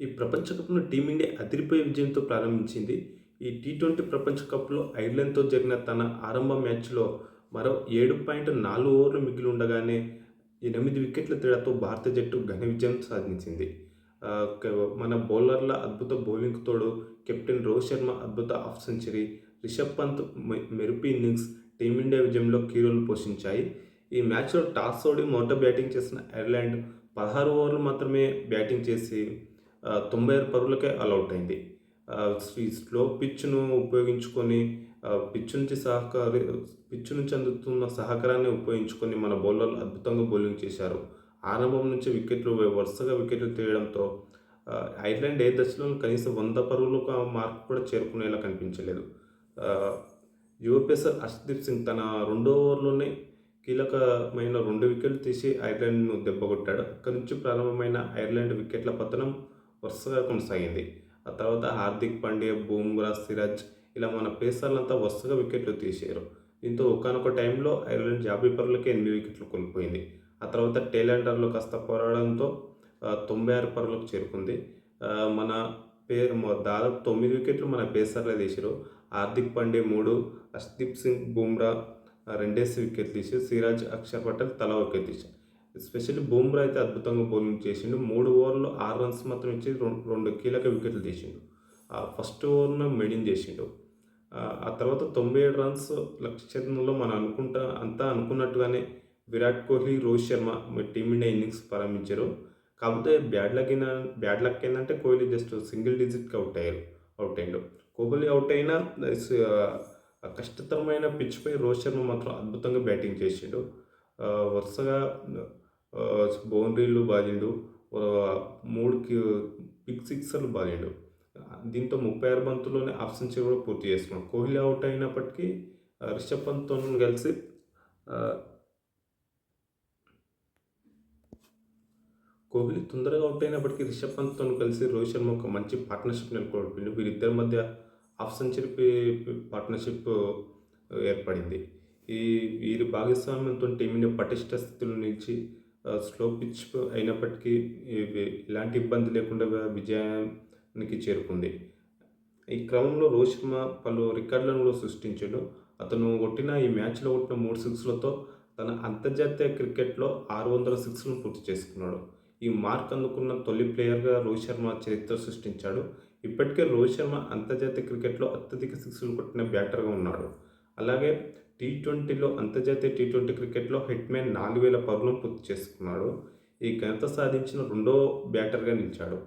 ఈ ప్రపంచ కప్ను టీమిండియా అదిరిపోయే విజయంతో ప్రారంభించింది. ఈ టీ ట్వంటీ ప్రపంచ కప్లో ఐర్లాండ్తో జరిగిన తన ఆరంభ మ్యాచ్లో మరో ఏడు పాయింట్ నాలుగు ఓవర్లు మిగిలి ఉండగానే ఎనిమిది వికెట్ల తేడాతో భారత జట్టు ఘన విజయం సాధించింది. మన బౌలర్ల అద్భుత బౌలింగ్ తోడు కెప్టెన్ రోహిత్ శర్మ అద్భుత హాఫ్ సెంచరీ రిషబ్ పంత్ మె- మెరుపు ఇన్నింగ్స్ టీమిండియా విజయంలో కీరోలు పోషించాయి. ఈ మ్యాచ్లో టాస్ ఓడి మొదట బ్యాటింగ్ చేసిన ఐర్లాండ్ పదహారు ఓవర్లు మాత్రమే బ్యాటింగ్ చేసి తొంభై ఆరు పరుగులకే ఆల్అవుట్ అయింది. ఆ, స్లో పిచ్ను ఉపయోగించుకొని పిచ్ నుంచి సహకారి పిచ్ నుంచి అందుతున్న సహకారాన్ని ఉపయోగించుకొని మన బౌలర్లు అద్భుతంగా బౌలింగ్ చేశారు. ఆరంభం నుంచి వికెట్లు వరుసగా వికెట్లు తీయడంతో ఐర్లాండ్ ఏ దశలో కనీసం వంద పరుగులు మార్క్ కూడా చేరుకునేలా కనిపించలేదు. యువపేసర్ అర్షదీప్ సింగ్ తన రెండో ఓవర్లోనే కీలకమైన రెండు వికెట్లు తీసి ఐర్లాండ్ను దెబ్బకొట్టాడు అక్కడి నుంచి ప్రారంభమైన ఐర్లాండ్ వికెట్ల పతనం వరుసగా కొనసాగింది. ఆ తర్వాత హార్దిక్ పాండ్యా బూమ్రా సిరాజ్ ఇలా మన పేసర్లంతా వరుసగా వికెట్లు తీసారు. దీంతో ఒకనొక టైంలో ఐర్లాండ్ యాభై పరుగులకే ఎనిమిది వికెట్లు కోల్పోయింది. ఆ తర్వాత టేలెండర్లో కాస్త పోరాడంతో తొంభై ఆరు పరులకు చేరుకుంది. మన పే దాదాపు తొమ్మిది వికెట్లు మన పేసర్లే తీసారు. హార్దిక్ పాండే మూడు హర్షదీప్ సింగ్ బూమ్రా రెండేసి వికెట్లు తీసి సిరాజ్ అక్షర్ పటేల్ తలా వికెట్ తీశారు ఎస్పెషల్లీ బూమ్రా అయితే అద్భుతంగా బౌలింగ్ చేసిండు. మూడు ఓవర్లో ఆరు రన్స్ మాత్రం ఇచ్చి రెండు రెండు కీలక వికెట్లు తీసిండు. ఆ ఫస్ట్ ఓవర్ను మెడిన్ చేసిండు. ఆ, తర్వాత తొంభై ఏడు రన్స్ లక్ష్యంలో మనం అనుకుంటా అంతా అనుకున్నట్టుగానే Virat Kohli Rohit Sharma team India innings ప్రారంభించారు. కాకపోతే బ్యాడ్ లక్ అయినా బ్యాడ్ లక్ ఏంటంటే కోహ్లీ జస్ట్ సింగిల్ డిజిట్కి అవుట్ అయ్యారు అవుట్ అయ్యాడు. కోహ్లీ అవుట్ అయినా కష్టతరమైన పిచ్పై రోహిత్ శర్మ మాత్రం అద్భుతంగా బ్యాటింగ్ చేసిండు. వరుసగా బౌండరీలు బాదిండు మూడు కి- సిక్సర్లు బాదిండు దీంతో ముప్పై ఆరు బంతుల్లోనే హాఫ్ సెంచరీ కూడా పూర్తి చేసుకున్నాడు కోహ్లీ అవుట్ అయినప్పటికీ రిషబ్ పంత్తో కలిసి కోహ్లీ తొందరగా అవుట్ అయినప్పటికీ రిషబ్ పంత్తో కలిసి రోహిత్ శర్మ ఒక మంచి పార్ట్నర్షిప్ నెలకొల్పిండు. వీరిద్దరి మధ్య హాఫ్ సెంచరీ పార్ట్నర్షిప్ ఏర్పడింది. ఈ వీరి భాగస్వామ్యంతో టీమిని పటిష్ట స్థితిలో నిలిచి స్లో పిచ్ అయినప్పటికీ ఎలాంటి ఇబ్బంది లేకుండా విజయానికి చేరుకుంది. ఈ క్రమంలో రోహిత్ శర్మ పలు రికార్డులను కూడా సృష్టించాడు. అతను కొట్టిన ఈ మ్యాచ్లో కొట్టిన మూడు సిక్స్లతో తన అంతర్జాతీయ క్రికెట్లో ఆరు వందల సిక్స్లను పూర్తి చేసుకున్నాడు. ఈ మార్క్ అందుకున్న తొలి ప్లేయర్గా రోహిత్ శర్మ చరిత్ర సృష్టించాడు. ఇప్పటికే రోహిత్ శర్మ అంతర్జాతీయ క్రికెట్లో అత్యధిక సిక్స్లు కొట్టిన బ్యాటర్గా ఉన్నాడు. అలాగే టీ ట్వంటీలో అంతర్జాతీయ టీ ట్వంటీ క్రికెట్లో హిట్మ్యాన్ నాలుగు వేల పరుగులను పూర్తి చేసుకున్నాడు. ఈ ఘనత సాధించిన రెండో బ్యాటర్గా నిలిచాడు.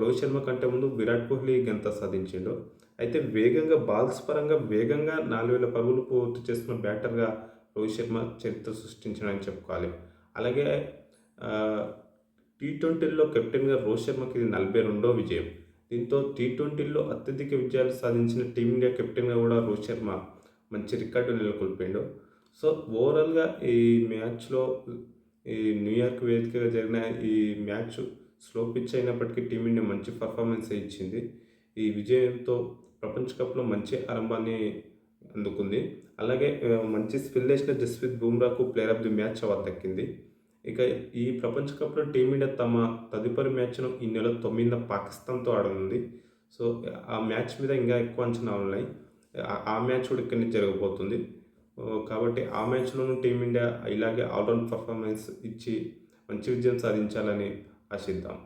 రోహిత్ శర్మ కంటే ముందు విరాట్ కోహ్లీ ఘనత సాధించిండు. అయితే వేగంగా బాల్స్ పరంగా వేగంగా నాలుగు వేల పరుగులు పూర్తి చేస్తున్న బ్యాటర్గా రోహిత్ శర్మ చరిత్ర సృష్టించడని చెప్పుకోవాలి. అలాగే టీ ట్వంటీల్లో కెప్టెన్గా రోహిత్ శర్మకి ఇది నలభై రెండో విజయం. దీంతో టీ ట్వంటీల్లో అత్యధిక విజయాలు సాధించిన టీమిండియా కెప్టెన్గా కూడా రోహిత్ శర్మ మంచి రికార్డు నెలకొల్పాడు. సో ఓవరాల్గా ఈ మ్యాచ్లో ఈ న్యూయార్క్ వేదికగా జరిగిన ఈ మ్యాచ్ స్లో పిచ్ అయినప్పటికీ టీమిండియా మంచి పర్ఫార్మెన్స్ ఇచ్చింది. ఈ విజయంతో ప్రపంచ కప్లో మంచి ఆరంభాన్ని అందుకుంది. అలాగే మంచి స్పిల్ వేసిన Jasprit బుమ్రాకు player of the match award దక్కింది. ఇక ఈ ప్రపంచ కప్లో టీమిండియా తమ తదుపరి మ్యాచ్ను ఈ నెల తొమ్మిదిన పాకిస్తాన్తో ఆడనుంది. సో ఆ మ్యాచ్ మీద ఇంకా ఎక్కువ అంచనా ఉన్నాయి. ఆ- ఆ మ్యాచ్ కూడా ఇక్కడనే జరగబోతుంది. కాబట్టి ఆ మ్యాచ్లోనూ టీమిండియా ఇలాగే ఆల్రౌండ్ పర్ఫార్మెన్స్ ఇచ్చి మంచి విజయం సాధించాలని ఆశిద్దాం.